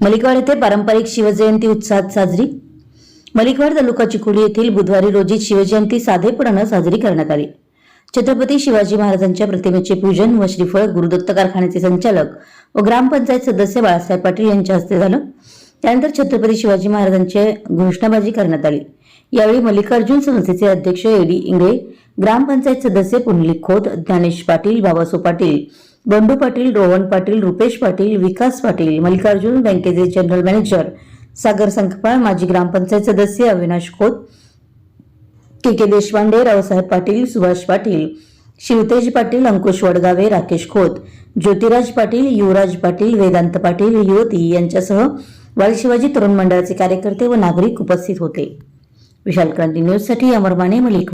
मलिकवाड येथे पारंपरिक शिवजयंती उत्साहात साजरी. मलिकवाड तालुका चिखोली येथील बुधवारी रोजी शिवजयंती साधेपणानं साजरी करण्यात आली. छत्रपती शिवाजी महाराजांच्या प्रतिमेचे पूजन व श्रीफळ गुरुदत्त कारखान्याचे संचालक व ग्रामपंचायत सदस्य बाळासाहेब पाटील यांच्या हस्ते झालं. त्यानंतर छत्रपती शिवाजी महाराजांचे घोषणाबाजी करण्यात आली. यावेळी मल्लिकार्जुन संस्थेचे अध्यक्ष एडी इंगळे ग्रामपंचायत सदस्य पुंडलिक खोत ज्ञानेश पाटील बाबासो पाटील बंडू पाटील रोहन पाटील रुपेश पाटील विकास पाटील मल्लिकार्जुन बँकेचे जनरल मॅनेजर सागर संकपाळ माजी ग्रामपंचायत सदस्य अविनाश खोत के के देशपांडे रावसाहेब पाटील सुभाष पाटील शिवतेज पाटील अंकुश वडगावे राकेश खोत ज्योतिराज पाटील युवराज पाटील वेदांत पाटील युवती यांच्यासह वालशिवाजी तरुण मंडळाचे कार्यकर्ते व नागरिक उपस्थित होते. विशाल क्रांती न्यूजसाठी अमर माने मलिक